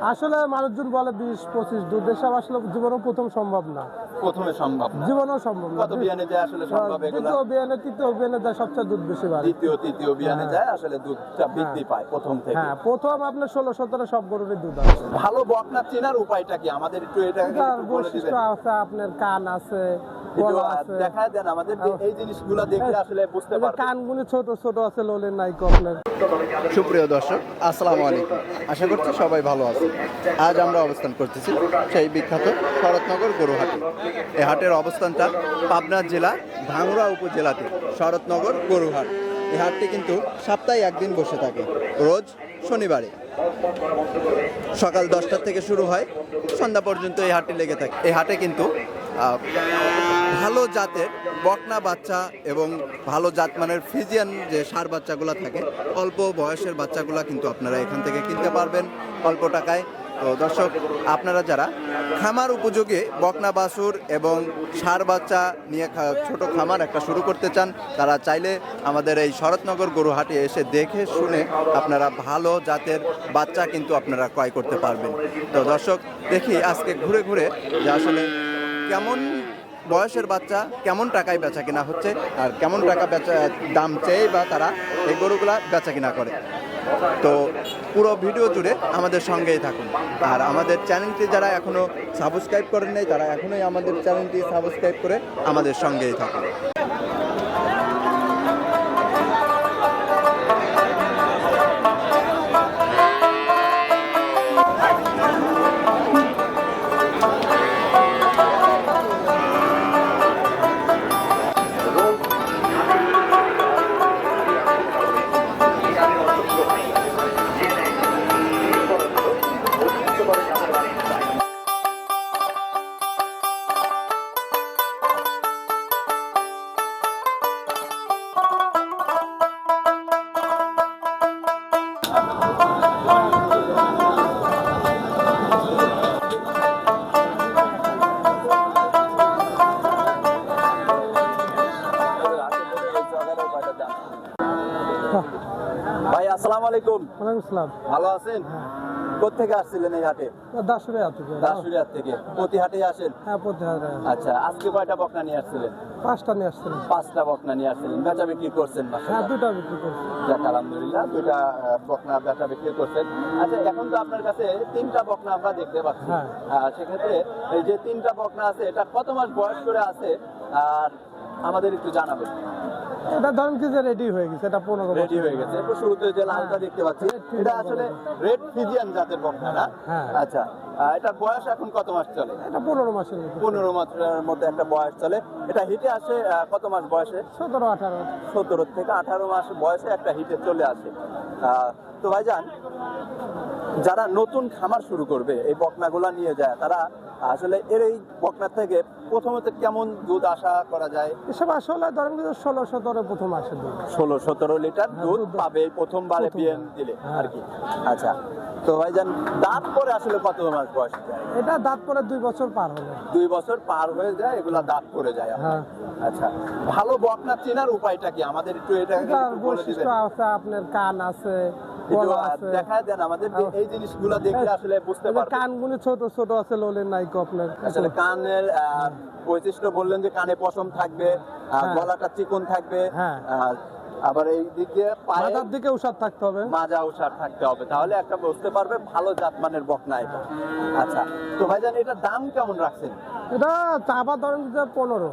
আসলে মানুষজন বলে বিশ পঁচিশ দুধ এসব আসলে জীবনও প্রথম সম্ভব না। প্রথমে সম্ভব না। জীবনও সম্ভব না। কত বিয়ানে যায় আসলে সম্ভব এগুলা? দ্বিতীয় বিয়ানে তৃতীয় বিয়ানে যায় সবচেয়ে দুধ বেশি বাড়ে। দ্বিতীয় তৃতীয় বিয়ানে হ্যাঁ। যায় আসলে দুধটা বৃদ্ধি পায় প্রথম থেকে। হ্যাঁ প্রথম আপনার ষোলো সতেরো সব গরুরই দুধ আছে। ভালো বকনা চেনার উপায়টা কি? আমাদের একটু এটা বৈশিষ্ট্য আছে আপনার কান আছে একটু গলা আহ, আছে। দেখায় দেন আমাদের এই জিনিসগুলো দেখলে আসলে বুঝতে এই যে ছোট ছোট আছে লোলের নাইকো আপনার। সুপ্রিয় দর্শক আসসালামু আলাইকুম। আশা করছি সবাই ভালো আছে আজ আমরা অবস্থান করতেছি সেই বিখ্যাত শরৎনগর গরুহাটে এই হাটের অবস্থানটা পাবনা জেলা ভাঙ্গুড়া উপজেলাতে শরৎনগর গরুহাট এই হাটটি কিন্তু সপ্তাহে একদিন বসে থাকে রোজ শনিবারে। সকাল দশটা থেকে শুরু হয় সন্ধ্যা পর্যন্ত এই হাটটি লেগে থাকে। এই হাটে কিন্তু ভালো জাতের বকনা বাচ্চা এবং ভালো জাতমানের ফিজিয়ান যে সার বাচ্চাগুলো থাকে, অল্প বয়সের বাচ্চাগুলো কিন্তু আপনারা এখান থেকে কিনতে পারবেন অল্প টাকায়। তো দর্শক, আপনারা যারা খামার উপযোগী বকনা বাছুর এবং সার বাচ্চা নিয়ে ছোট খামার একটা শুরু করতে চান, তারা চাইলে আমাদের এই শরৎনগর গরুহাটে এসে দেখে শুনে আপনারা ভালো জাতের বাচ্চা কিন্তু আপনারা ক্রয় করতে পারবেন। তো দর্শক, দেখি আজকে ঘুরে ঘুরে যে আসলে কেমন বয়সের বাচ্চা, কেমন টাকায় বেচা কিনা হচ্ছে, আর কেমন টাকা বেচা, দাম চেয়ে বা তারা এই গরুগুলা বেচা কিনা করে। তো পুরো ভিডিও জুড়ে আমাদের সঙ্গেই থাকুন। আর আমাদের চ্যানেলটি যারা এখনও সাবস্ক্রাইব করেন নাই, তারা এখনোই আমাদের চ্যানেলটি সাবস্ক্রাইব করে আমাদের সঙ্গেই থাকুন। আসসালামু আলাইকুম। ওয়ালাইকুম আসসালাম। ভালো আছেন? কোথেকে আসছিলেন এই হাটে? দাসুরে আছে দাসুরিয়ার থেকে। প্রতি হাটে আসেন? হ্যাঁ প্রতি হাজার আচ্ছা আজকে কয়টা বকনা নিয়ে আসছিলেন? পাঁচটা নিয়ে আসছিলাম। পাঁচটা বকনা নিয়ে আসছিলেন। বেচা বিক্রি করছেন হ্যাঁ দুটা বিক্রি করছি। যাক আলহামদুলিল্লাহ আহ, বকনা বেচা বিক্রি করছেন। আচ্ছা এখন তো আপনার কাছে তিনটা বকনা আমরা দেখতে পাচ্ছি। হ্যাঁ। সেক্ষেত্রে এই যে তিনটা বকনা আছে এটা কত মাস বয়স করে আছে? আর আমাদের একটু জানাবেন। এটা ধরেন কি যে রেডি হয়ে গেছে এটা পনেরো রেডি হয়ে গেছে। এরপর শুরুতে যে লালটা দেখতে পাচ্ছি এটা আসলে রেড ফিজিয়ান জাতের বকনা না? হ্যাঁ। আচ্ছা এটার বয়স এখন কত মাস চলে? এটা পনেরো মাসের পনেরো মাসের মধ্যে একটা বয়স চলে। এটা হিটে আসে কত মাস বয়সে? সতেরো আঠারো। সতেরো থেকে আঠারো মাস বয়সে একটা হিটে চলে আসে। আহ, তো ভাইজান যারা নতুন খামার শুরু করবে এই বকনাগুলা নিয়ে যায় তারা আসলে এর এই বকনা থেকে প্রথমত কেমন দুধ আশা করা যায়? এসব আসলে ধরেন ষোলো সতেরো প্রথম আসে দুধ। ষোলো সতেরো লিটার হ্যাঁ, দুধ পাবে প্রথমবার। পিএম দিলে হ্যাঁ। আর কি। আচ্ছা তো ভাইজান দাঁত পরে আসলে কত মাস বয়স যায় এটা দাঁত পরে দুই বছর পার হলো। দুই বছর পার হয়ে যায় এগুলা দাঁত পড়ে যায় হ্যাঁ। আচ্ছা ভালো বকনা চেনার উপায়টা কি? আমাদের একটু এটা বৈশিষ্ট্য আছে আপনার কান আছে একটু গলা আহ, আছে। দেখায় দেন আমাদের যে এই জিনিসগুলো দেখলে আসলে বুঝতে এই যে কানগুলি ছোট ছোট আছে লোলের নাইকো আপনার। আসলে কানের বৈশিষ্ট্য বললেন যে কানে পশম থাকবে হ্যাঁ। গলাটা চিকন থাকবে হ্যাঁ। আবার এই দিক দিয়ে মাথার দিকে উষার থাকতে হবে। মাজা উষার থাকতে হবে। তাহলে একটা বুঝতে পারবে ভালো জাতমানের বকনা এটা। আচ্ছা তো ভাইজান এটার দাম কেমন রাখছেন? এটা চাপা ধরেন পনেরো।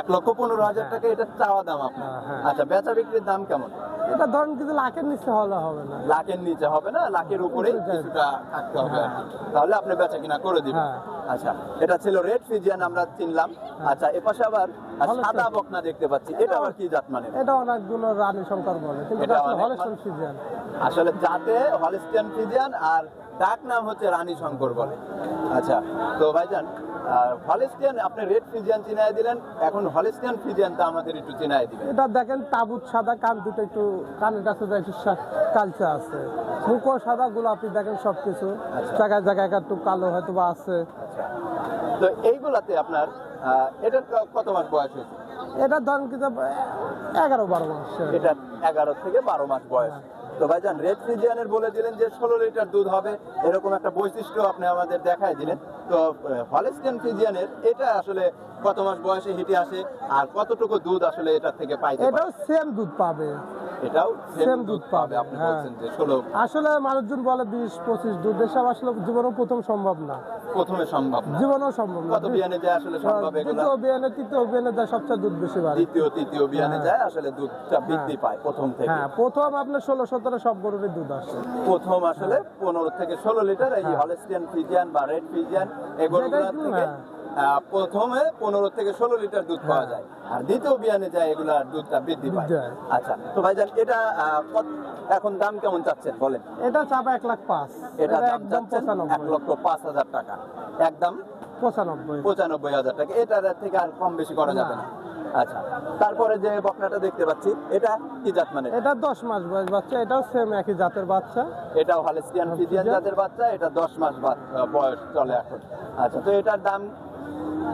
এক লক্ষ পনেরো হাজার টাকা এটা চাওয়া দাম আপনার। হ্যাঁ, হ্যাঁ। আচ্ছা বেচা বিক্রির দাম কেমন? এটা ধরেন কিছু লাখের নিচে হলে হবে না। লাখের নিচে হবে না লাখের উপরে কিছুটা থাকতে হবে তাহলে আপনি বেচা কিনা করে দিবেন। হ্যাঁ। আচ্ছা এটা ছিল রেড ফিজিয়ান আমরা চিনলাম। আচ্ছা এপাশে আবার সাদা বকনা দেখতে পাচ্ছি। এটা আবার কি জাত মানে? এটা অনেকগুলো রানী শঙ্কর বলে কিন্তু সিজন আসলে জাতে হলিস্টিয়ান ফিজিয়ান আর ডাক নাম হচ্ছে রানী শঙ্কর বলে। আচ্ছা তো ভাইজান হলিস্টিয়ান আপনি রেড চিনাই দিলেন এখন হলিস্টিয়ান আমাদের একটু চিনাই দিবেন। এটা দেখেন তাবুত সাদা কান দুটো একটু কানের কাছে একটু সা- আছে। মুখও সাদা গোলাপি দেখেন আচ্ছা। জায়গায় জায়গায় একটু কালো হয়তো বা আছে। আচ্ছা। তো এইগুলাতে আপনার এটার কত মাস বয়স হয়েছে? এটা ধরেন কি এগারো বারো মাস। এটা এগারো থেকে বারো মাস বয়স। তো ভাইজান রেড ফ্রিজিয়ানের বলে দিলেন যে ষোলো লিটার দুধ হবে, এরকম একটা বৈশিষ্ট্য আপনি আমাদের দেখায় দিলেন। তো হলেস্টিয়ান ফ্রিজিয়ানের এটা আসলে কত মাস বয়সে হেঁটে আসে আর কতটুকু দুধ আসলে এটা থেকে পাই এটাও সেম দুধ পাবে। এটাও সেম দুধ দুধ পাবে পাবে, আপনি হ্যাঁ। বলছেন যে ষোলো আসলে মানুষজন বলে বিশ পঁচিশ দুধ এসব আসলে জীবনেও প্রথম সম্ভব না প্রথমে সম্ভব। জীবনেও সম্ভব না কত বিয়ানে যায় আসলে সম্ভব এগুলো দ্বিতীয় বিয়ানে তৃতীয় বিয়ানে যায় সবচেয়ে দুধ বেশি বাড়ে দ্বিতীয় তৃতীয় বিয়ানে হ্যাঁ। যায় আসলে দুধটা বৃদ্ধি পায় প্রথম থেকে হ্যাঁ প্রথম আপনার ষোলো সতেরো সব গরুরই দুধ আসে প্রথম আসলে পনেরো থেকে ষোলো লিটার এই হ্যাঁ। হলেস্টিয়ান ফ্রিজিয়ান বা রেড ফ্রিজিয়ান এগুলো থেকে হ্যাঁ। প্রথমে পনেরো থেকে ষোলো লিটার দুধ পাওয়া যায়। আর দ্বিতীয় বিয়ানে যায় এগুলা দুধটা বৃদ্ধি পায়। আচ্ছা তো ভাইজান এটা এখন দাম কেমন চাচ্ছেন বলেন? এটা চাপ এক লাখ পাঁচ। এটা দাম চাচ্ছেন এক লক্ষ পাঁচ হাজার টাকা। একদম? পঁচানব্বই। পঁচানব্বই হাজার টাকা। এটার থেকে আর কম বেশি করা যাবে না। আচ্ছা তারপরে যে বকনাটা দেখতে পাচ্ছি এটা কি জাত মানে? এটা দশ মাস বয়স বাচ্চা এটাও সেম একই জাতের বাচ্চা। এটাও হালেস্টিয়ান ফিজিয়ান। জাতের বাচ্চা এটা দশ মাস বা- বয়স চলে এখন। আচ্ছা তো এটার দাম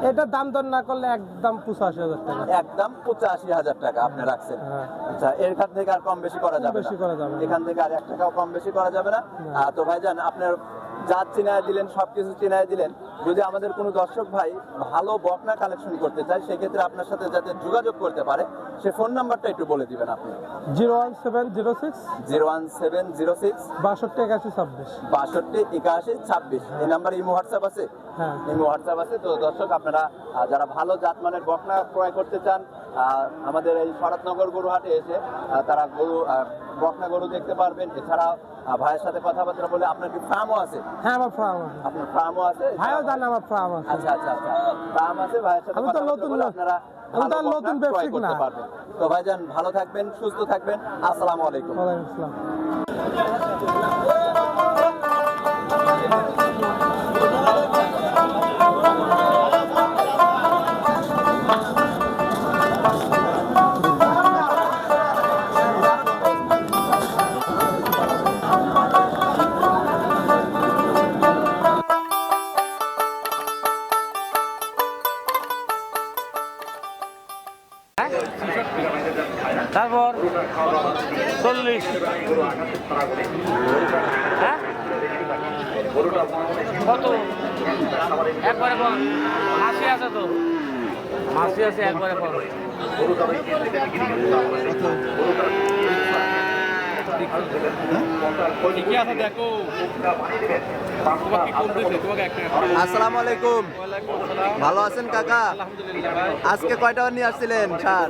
এটা দাম দর না করলে একদম পঁচাশি হাজার টাকা। একদম পঁচাশি হাজার টাকা আপনি রাখছেন। হ্যাঁ। আচ্ছা এখান থেকে আর কম বেশি করা যাবে বেশি করা যাবে এখান থেকে আর এক টাকাও কম বেশি করা যাবে না। তো ভাইজান আপনার যা চিনায় দিলেন সবকিছু চিনায় দিলেন যদি আমাদের কোনো দর্শক ভাই ভালো বকনা কালেকশন করতে চায় সেক্ষেত্রে আপনার সাথে যাতে যোগাযোগ করতে পারে সে ফোন নাম্বারটা একটু বলে দিবেন আপনি। Zero one seven zero six. Zero one seven zero six. বাষট্টি একাশি ছাব্বিশ। বাষট্টি একাশি ছাব্বিশ। এই নাম্বার ইমো হোয়াটসঅ্যাপ আছে? হ্যাঁ। ইমো হোয়াটসঅ্যাপ আছে। তো দর্শক আপনারা যারা ভালো জাতমানের বকনা ক্রয় করতে চান আমাদের এই শরৎনগর গরুহাটে এসে তারা গরু বকনা গরু দেখতে পারবেন। এছাড়াও ভাইয়ের সাথে কথাবার্তা বলে আপনার কি ফার্মও আছে? হ্যাঁ আমার ফার্ম আছে। আপনার ফার্মও আছে? আমার ফার্ম আছে। আচ্ছা আচ্ছা আচ্ছা। ফার্ম আছে ভাইয়ের সাথে আমি তো নতুন আপনারা আমি তো নতুন ব্যবসায়িক না। তো ভাইজান ভালো থাকবেন সুস্থ থাকবেন। আসসালামু আলাইকুম। ওয়ালাইকুম আসসালাম। তারপর চল্লিশ। হ্যাঁ? কত? একবারে কম। মাসি আছে তো। মাসি আছে একবারে কম। ঠিকই আছে দেখো। আসসালামু আলাইকুম। ভালো আছেন কাকা? আজকে কয়টা নিয়ে আসছিলেন? সার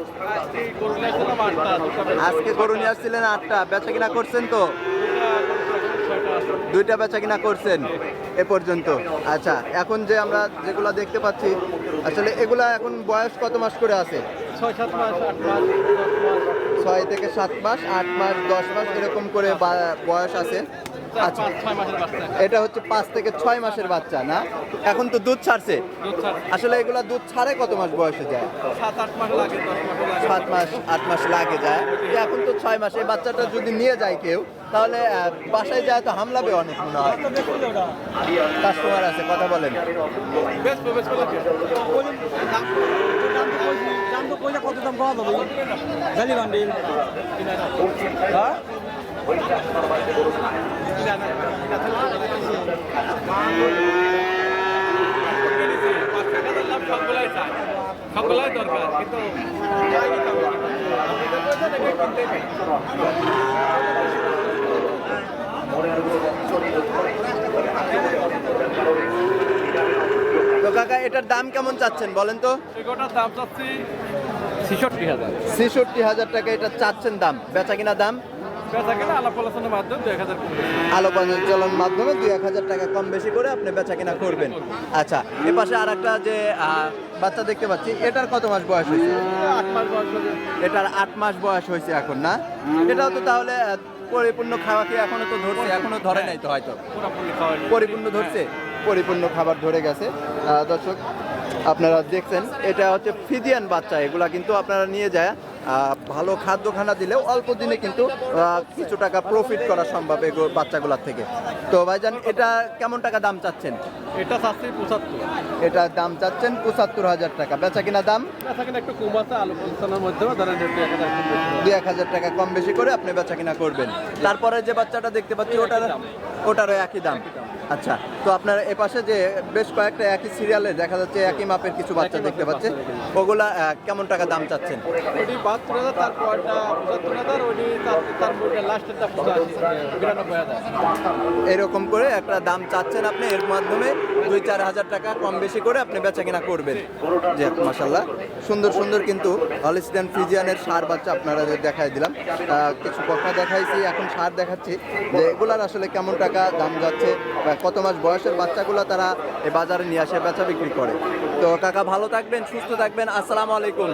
আজকে গরু নিয়ে আসছিলেন আটটা। বেচা কিনা করছেন তো? দুইটা বেচা কিনা করছেন এ পর্যন্ত। আচ্ছা এখন যে আমরা যেগুলা দেখতে পাচ্ছি আসলে এগুলা এখন বয়স কত মাস করে আছে? ছয় থেকে সাত মাস আট মাস দশ মাস এরকম করে বয়স আছে। আচ্ছা। এটা হচ্ছে পাঁচ থেকে ছয় মাসের বাচ্চা না? এখন তো দুধ ছাড়ছে। আসলে এগুলা দুধ ছাড়ে কত মাস বয়সে যায়? সাত মাস আট মাস লাগে যায়। এখন তো ছয় মাস এই বাচ্চাটা যদি নিয়ে যায় কেউ তাহলে বাসায় যায় তো হামলাবে অনেক মনে হয়। কাস্টমার আছে কথা বলেন বেশ বেশ লাগে দাম তো কইলে কত দাম পাওয়া যাবে? জানি বান্ডিল হ্যাঁ? দরকার কিন্তু তো কাকা এটার দাম কেমন চাচ্ছেন বলেন তো? দাম চাচ্ছি ছেষট্টি হাজার। ছেষট্টি হাজার টাকা এটা চাচ্ছেন দাম। বেচা কিনা দাম? বেচা কিনা আলাপ আলোচনার মাধ্যমে এক হাজার দুই এক হাজার টাকা কম বেশি করে আপনি বেচা কিনা করবেন। আচ্ছা এ পাশে আর একটা যে বাচ্চা দেখতে পাচ্ছি এটার কত মাস বয়স হয়েছে? আট মাস বয়স এটার আট মাস বয়স হয়েছে এখন না? এটাও তো তাহলে পরিপূর্ণ খাওয়া কি এখনও তো ধরছে? এখনও ধরে নাই তো হয়তো। পরিপূর্ণ ধরছে? পরিপূর্ণ খাবার ধরে গেছে। দর্শক আপনারা দেখছেন এটা হচ্ছে ফিজিয়ান বাচ্চা এগুলা কিন্তু আপনারা নিয়ে যায় ভালো খাদ্য খানা দিলেও অল্প দিনে কিন্তু কিছু টাকা প্রফিট করা সম্ভব এগুলো বাচ্চাগুলোর থেকে। তো ভাইজান এটা কেমন টাকা দাম চাচ্ছেন? এটা চাচ্ছি পঁচাত্তর। এটা দাম চাচ্ছেন পঁচাত্তর হাজার টাকা। বেচা কিনা দাম? বেচা কিনা একটু কম আছে আলু ধরেন হাজার দুই এক হাজার টাকা কম বেশি করে আপনি বেচা কিনা করবেন। তারপরে যে বাচ্চাটা দেখতে পাচ্ছি ওটার ওটারও একই দাম। আচ্ছা তো আপনার এ পাশে যে বেশ কয়েকটা একই সিরিয়ালে দেখা যাচ্ছে একই মাপের কিছু বাচ্চা দেখতে পাচ্ছে। ওগুলা কেমন টাকা দাম চাচ্ছেন? ওটি বাহাত্তর হাজার তারপরটা পঁচাত্তর হাজার ওটি তারপর লাস্টেরটা পঁচাশি বিরানব্বই হাজার। এরকম করে একটা দাম চাচ্ছেন আপনি এর মাধ্যমে দুই চার হাজার টাকা কম বেশি করে আপনি বেচা কিনা করবেন। যে মাসাল্লাহ সুন্দর সুন্দর কিন্তু হলিস্টিয়ান ফিজিয়ানের সার বাচ্চা আপনারা দেখাই দিলাম আহ, কিছু কথা দেখাইছি এখন সার দেখাচ্ছি যে এগুলার আসলে কেমন টাকা দাম যাচ্ছে বা কত মাস বয়সের বাচ্চাগুলো তারা এই বাজারে নিয়ে আসে, বেচা বিক্রি করে। তো কাকা, ভালো থাকবেন, সুস্থ থাকবেন, আসসালামু আলাইকুম।